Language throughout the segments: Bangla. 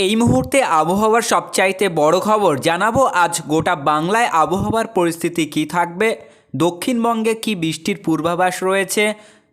এই মুহূর্তে আবহাওয়ার সবচাইতে বড় খবর জানাব আজ গোটা বাংলায় আবহাওয়ার পরিস্থিতি কি থাকবে, দক্ষিণবঙ্গে কি বৃষ্টির পূর্বাভাস রয়েছে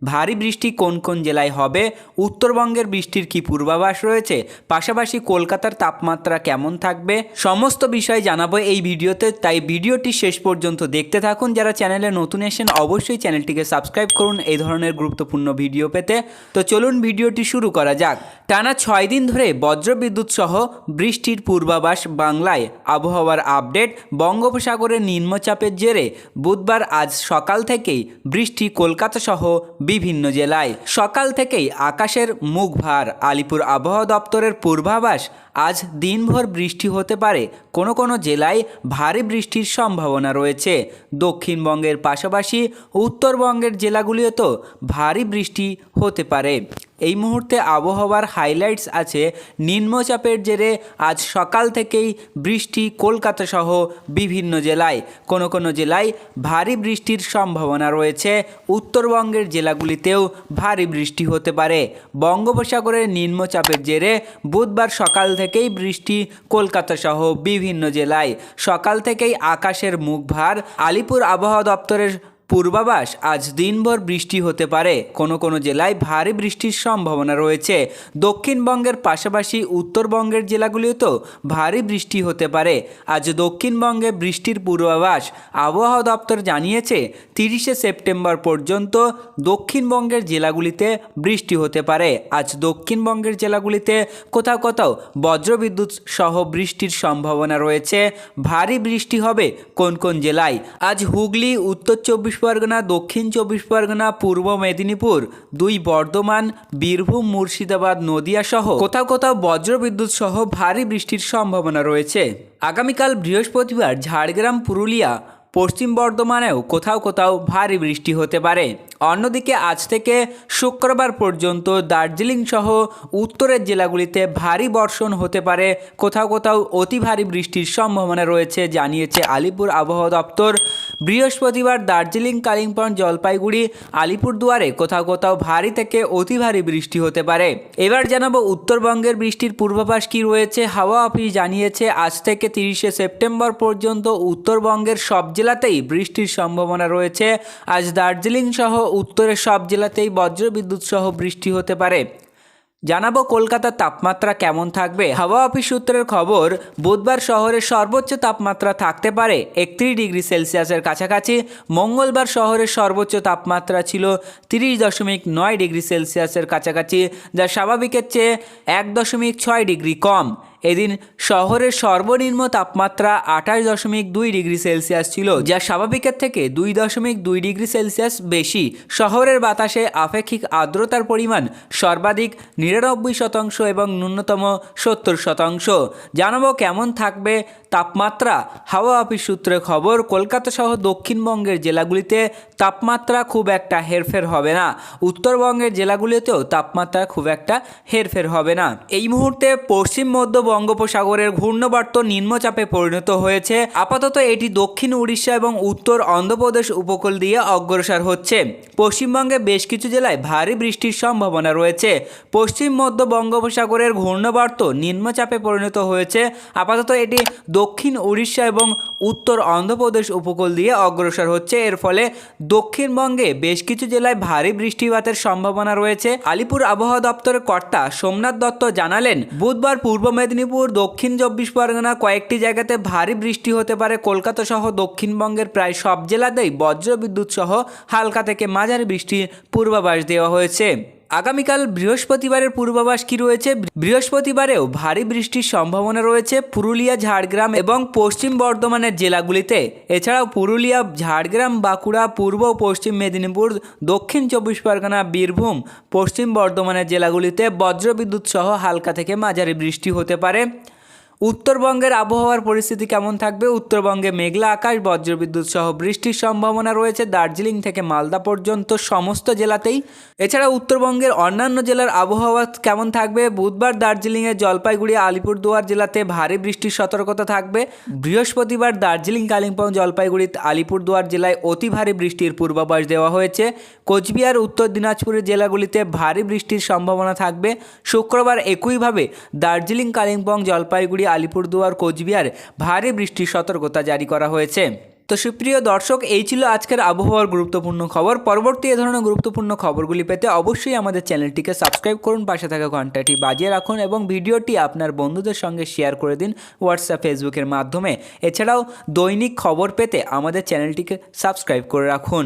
ভারী বৃষ্টি কোন কোন জেলায় হবে? উত্তরবঙ্গের বৃষ্টির কি পূর্বাভাস রয়েছে? পাশাপাশি কলকাতার তাপমাত্রা কেমন থাকবে? সমস্ত বিষয় জানাব এই ভিডিওতে, তাই ভিডিওটি শেষ পর্যন্ত দেখতে থাকুন। যারা চ্যানেলে নতুন এসেন অবশ্যই চ্যানেলটিকে সাবস্ক্রাইব করুন এই ধরনের গুরুত্বপূর্ণ ভিডিও পেতে। তো চলুন ভিডিওটি শুরু করা যাক। টানা ছয় দিন ধরে বজ্রবিদ্যুৎ সহ বৃষ্টির পূর্বাভাস বাংলায়। আবহাওয়ার আপডেট, বঙ্গোপসাগরের নিম্নচাপের জেরে বুধবার আজ সকাল থেকেই বৃষ্টি কলকাতা সহ বিভিন্ন জেলায়। সকাল থেকেই আকাশের মুখ ভার আলিপুর আবহাওয়া দপ্তরের পূর্বাভাস, আজ দিনভর বৃষ্টি হতে পারে। কোনো কোনো জেলায় ভারী বৃষ্টির সম্ভাবনা রয়েছে। দক্ষিণবঙ্গের পাশাপাশি উত্তরবঙ্গের জেলাগুলিও তো ভারী বৃষ্টি হতে পারে। এই মুহূর্তে আবহাওয়ার হাইলাইটস আছে নিম্নচাপের জেরে আজ সকাল থেকেই বৃষ্টি কলকাতা সহ বিভিন্ন জেলায়। কোনো কোনো জেলায় ভারী বৃষ্টির সম্ভাবনা রয়েছে। উত্তরবঙ্গের জেলাগুলিতেও ভারী বৃষ্টি হতে পারে। বঙ্গোপসাগরের নিম্নচাপের জেরে বুধবার সকাল থেকেই বৃষ্টি কলকাতা সহ বিভিন্ন জেলায়। সকাল থেকেই আকাশের মুখ ভার আলিপুর আবহাওয়া দপ্তরের পূর্বাভাস, আজ দিনভর বৃষ্টি হতে পারে। কোনো কোনো জেলায় ভারী বৃষ্টির সম্ভাবনা রয়েছে। দক্ষিণবঙ্গের পাশাপাশি উত্তরবঙ্গের জেলাগুলিতেও ভারী বৃষ্টি হতে পারে। আজ দক্ষিণবঙ্গে বৃষ্টির পূর্বাভাস আবহাওয়া দপ্তর জানিয়েছে, তিরিশে সেপ্টেম্বর পর্যন্ত দক্ষিণবঙ্গের জেলাগুলিতে বৃষ্টি হতে পারে। আজ দক্ষিণবঙ্গের জেলাগুলিতে কোথাও কোথাও বজ্রবিদ্যুৎ সহ বৃষ্টির সম্ভাবনা রয়েছে। ভারী বৃষ্টি হবে কোন কোন জেলায়? আজ হুগলি, উত্তর চব্বিশ পরগনা, দক্ষিণ চব্বিশ পরগনা, পূর্ব মেদিনীপুর, দুই বর্ধমান, বীরভূম, মুর্শিদাবাদ, নদিয়া সহ কোথাও কোথাও বজ্রবিদ্যুৎ সহ ভারী বৃষ্টির সম্ভাবনা রয়েছে। আগামীকাল বৃহস্পতিবার ঝাড়গ্রাম, পুরুলিয়া পশ্চিম বর্ধমানেও কোথাও কোথাও ভারী বৃষ্টি হতে পারে। অন্যদিকে আজ থেকে শুক্রবার পর্যন্ত দার্জিলিং সহ উত্তরের জেলাগুলিতে ভারী বর্ষণ হতে পারে। কোথাও কোথাও অতি ভারী বৃষ্টির সম্ভাবনা রয়েছে, জানিয়েছে আলিপুর আবহাওয়া দপ্তর। বৃহস্পতিবার দার্জিলিং, কালিম্পং, জলপাইগুড়ি, আলিপুরদুয়ারে কোথাও কোথাও ভারী থেকে অতি ভারী বৃষ্টি হতে পারে। এবার জানাব উত্তরবঙ্গের বৃষ্টির পূর্বাভাস কি রয়েছে। হাওয়া অফিস জানিয়েছে, আজ থেকে তিরিশে সেপ্টেম্বর পর্যন্ত উত্তরবঙ্গের সব জেলাতেই বৃষ্টির সম্ভাবনা রয়েছে। আজ দার্জিলিং সহ উত্তরের সব জেলাতেই বজ্রবিদ্যুৎ সহ বৃষ্টি হতে পারে। জানাব কলকাতার তাপমাত্রা কেমন থাকবে? হাওয়া অফিস সূত্রের খবর, বুধবার শহরের সর্বোচ্চ তাপমাত্রা থাকতে পারে একত্রিশ ডিগ্রি সেলসিয়াসের কাছাকাছি। মঙ্গলবার শহরের সর্বোচ্চ তাপমাত্রা ছিল তিরিশ দশমিক নয় ডিগ্রি সেলসিয়াসের কাছাকাছি, যা স্বাভাবিকের চেয়ে এক দশমিক ছয় ডিগ্রি কম। এদিন শহরের সর্বনিম্ন তাপমাত্রা আঠাশ দশমিক দুই ডিগ্রি সেলসিয়াস ছিল, যা স্বাভাবিকের থেকে দুই দশমিক দুই ডিগ্রি সেলসিয়াস বেশি। শহরের বাতাসে আপেক্ষিক আর্দ্রতার পরিমাণ সর্বাধিক নিরানব্বই শতাংশ এবং ন্যূনতম সত্তর শতাংশ। জানাব কেমন থাকবে তাপমাত্রা, হাওয়া অফিস সূত্রে খবর, কলকাতা সহ দক্ষিণবঙ্গের জেলাগুলিতে তাপমাত্রা খুব একটা হেরফের হবে না। উত্তরবঙ্গের জেলাগুলিতেও তাপমাত্রা খুব একটা হেরফের হবে না। এই মুহূর্তে পশ্চিম মধ্য বঙ্গোপসাগরের ঘূর্ণবর্ত নিম্নচাপে পরিণত হয়েছে। আপাতত এটি দক্ষিণ উড়িষ্যা এবং উত্তর অন্ধ্রপ্রদেশ উপকূল দিয়ে অগ্রসর হচ্ছে। পশ্চিমবঙ্গে বেশ কিছু জেলায় ভারী বৃষ্টির সম্ভাবনা রয়েছে। পশ্চিম মধ্য বঙ্গোপসাগরের ঘূর্ণবর্ত নিম্নচাপে পরিণত হয়েছে। আপাতত এটি দক্ষিণ উড়িষ্যা এবং উত্তর অন্ধ্রপ্রদেশ উপকূল দিয়ে অগ্রসর হচ্ছে। এর ফলে দক্ষিণবঙ্গে বেশ কিছু জেলায় ভারী বৃষ্টিপাতের সম্ভাবনা রয়েছে। আলিপুর আবহাওয়া দপ্তরের কর্তা সোমনাথ দত্ত জানালেন, বুধবার পূর্ব মেদিনীপুর, দক্ষিণ চব্বিশ পরগনা কয়েকটি জায়গাতে ভারী বৃষ্টি হতে পারে। কলকাতা সহ দক্ষিণবঙ্গের প্রায় সব জেলাতেই বজ্রবিদ্যুৎ সহ হালকা থেকে মাঝারি বৃষ্টির পূর্বাভাস দেওয়া হয়েছে। আগামীকাল বৃহস্পতিবারের পূর্বাভাস কি রয়েছে? বৃহস্পতিবারেও ভারী বৃষ্টির সম্ভাবনা রয়েছে পুরুলিয়া, ঝাড়গ্রাম এবং পশ্চিম বর্ধমানের জেলাগুলিতে। এছাড়াও পুরুলিয়া, ঝাড়গ্রাম, বাঁকুড়া, পূর্ব পশ্চিম মেদিনীপুর, দক্ষিণ চব্বিশ পরগনা, বীরভূম, পশ্চিম বর্ধমানের জেলাগুলিতে বজ্রবিদ্যুৎ সহ হালকা থেকে মাঝারি বৃষ্টি হতে পারে। উত্তরবঙ্গের আবহাওয়ার পরিস্থিতি কেমন থাকবে? উত্তরবঙ্গে মেঘলা আকাশ, বজ্রবিদ্যুৎ সহ বৃষ্টির সম্ভাবনা রয়েছে। দার্জিলিং থেকে মালদা পর্যন্ত সমস্ত জেলাতেই। এছাড়া উত্তরবঙ্গের অন্যান্য জেলার আবহাওয়া কেমন থাকবে? বুধবার দার্জিলিংয়ের জলপাইগুড়ি, আলিপুরদুয়ার জেলাতে ভারী বৃষ্টির সতর্কতা থাকবে। বৃহস্পতিবার দার্জিলিং, কালিম্পং, জলপাইগুড়ি, আলিপুরদুয়ার জেলায় অতি ভারী বৃষ্টির পূর্বাভাস দেওয়া হয়েছে। কোচবিহার, উত্তর দিনাজপুরের জেলাগুলিতে ভারী বৃষ্টির সম্ভাবনা থাকবে। শুক্রবার একইভাবে দার্জিলিং, কালিম্পং, জলপাইগুড়ি আলিপুরদুয়ার, কোচবিহার, ভারী বৃষ্টির সতর্কতা জারি করা হয়েছে। তো সুপ্রিয় দর্শক, এই ছিল আজকের আবহাওয়ার গুরুত্বপূর্ণ খবর। পরবর্তী এ ধরনের গুরুত্বপূর্ণ খবরগুলি পেতে অবশ্যই আমাদের চ্যানেলটিকে সাবস্ক্রাইব করুন, পাশে থাকা ঘন্টাটি বাজিয়ে রাখুন এবং ভিডিওটি আপনার বন্ধুদের সঙ্গে শেয়ার করে দিন হোয়াটসঅ্যাপ ফেসবুকের মাধ্যমে। এছাড়াও দৈনিক খবর পেতে আমাদের চ্যানেলটিকে সাবস্ক্রাইব করে রাখুন।